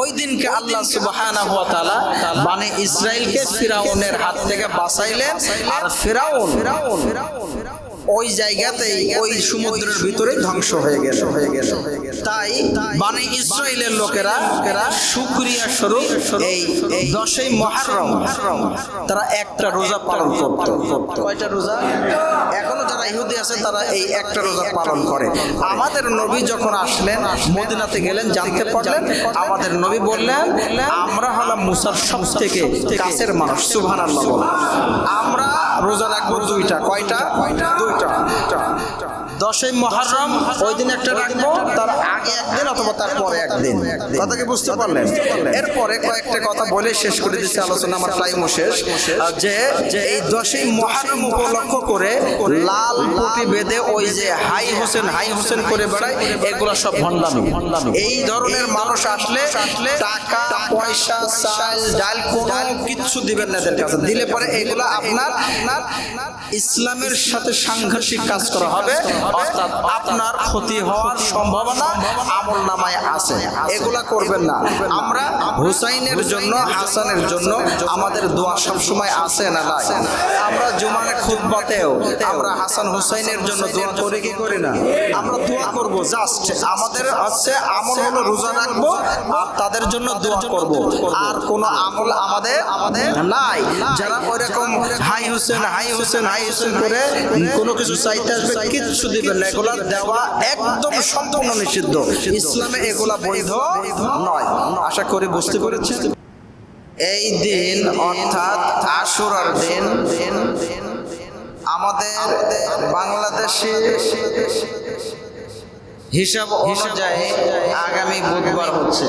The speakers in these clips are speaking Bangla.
ওই দিনকে আল্লাহ সুবহানাহু ওয়া তাআলা মানে ইসরায়েলকে ফিরাউনের হাত থেকে বাঁচাইলেন আর ফিরাউন। ওই জায়গাতেই ওই সমুদ্রের ভিতরে ধ্বংস হয়ে গেল। হয়ে গেল তাই মানে ইসরায়েলের লোকেরা শুকরিয়া স্বরূপ এই দশই মহারম তারা একটা রোজা পালন করত। কয়টা রোজা? এখনও যারা ইহুদি আছে, তারা এই একটা রোজা পালন করে। আমাদের নবী যখন আসলেন, মদিনাতে গেলেন, জানতে পারলেন, আমাদের নবী বললেন, আমরা হলাম মুসার সব থেকে কাছের মানুষ দুইটা কয়টা? দুইটা। দশই মহরম ওই দিন একটা রাখব তার আগে একদিন অথবা তার পরে একদিন কথা কি বুঝতে পারলেন? এরপরে কয়েকটা কথা বলে শেষ করে দিচ্ছি আলোচনা আমার টাইমও শেষ। যে এই দশই মহরম উপলক্ষ করে লাল পটি বেঁধে ওই যে হাই হোসেন হাই হোসেন করে বেড়ায় এগুলো সব ভণ্ডামি। এই ধরনের মানুষ আসলে আসলে টাকা পয়সা চাল ডাল কোনো কিচ্ছু দিবেন না এদের কাছে। দিলে পরে এগুলো আপনার আপনার ইসলামের সাথে সাংঘর্ষিক কাজ করা হবে। আপনার ক্ষতি হওয়ার সম্ভাবনা আমল নামায় আছে। এগুলা করবেন না। আমরা হুসাইনের জন্য, হাসানের জন্য আমাদের দোয়া সবসময় আছে না নাই? আমরা জুমার খুতবাতেও আমরা হাসান হুসাইনের জন্য দোয়া করি। কি করি। না আমরা দোয়া করব জাস্ট আমাদের হচ্ছে আমল হলো রোজা রাখব আর তাদের জন্য দোয়া করব। আর কোন আমল আমাদের আমাদের নাই। যারা ওইরকম হাই হোসেন হাই হোসেন হাই হোসেন করে কোনো কিছু চাইতে আসবে কিচ্ছু দিবেন না। এগুলা দেওয়া একদম সম্পূর্ণ নিষিদ্ধ। ইসলামে এগুলা বৈধ নয়। আশা করি বুঝতে পেরেছেন। এই দিন অর্থাৎ আশুরার দিন। আমাদের বাংলাদেশে হিসাব অনুযায়ী আগামী বুধবার হচ্ছে।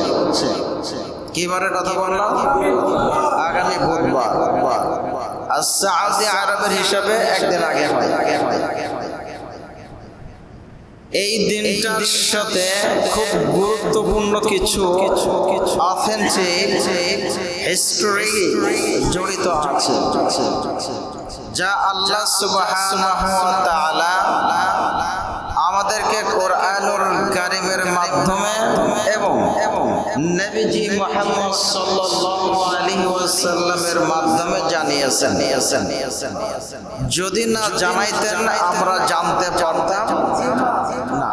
কি বারের কথা বললাম আগামী বুধবার। আর সাউদি আরবের হিসাবে একদিন আগে হয়। আগে হয় এই দিনটার সাথে খুব গুরুত্বপূর্ণ কিছু অথেন্টিক হিস্টোরি জড়িত আছে। যা আল্লাহ তাআলা আমাদেরকে কোরআনুল কারিমের মাধ্যমে এবং নবীজি মোহাম্মদ সাল্লাল্লাহু আলাইহি ওয়াসাল্লামের মাধ্যমে জানিয়েছেন যদি না জানাইতেন, আমরা জানতে পারতাম। না।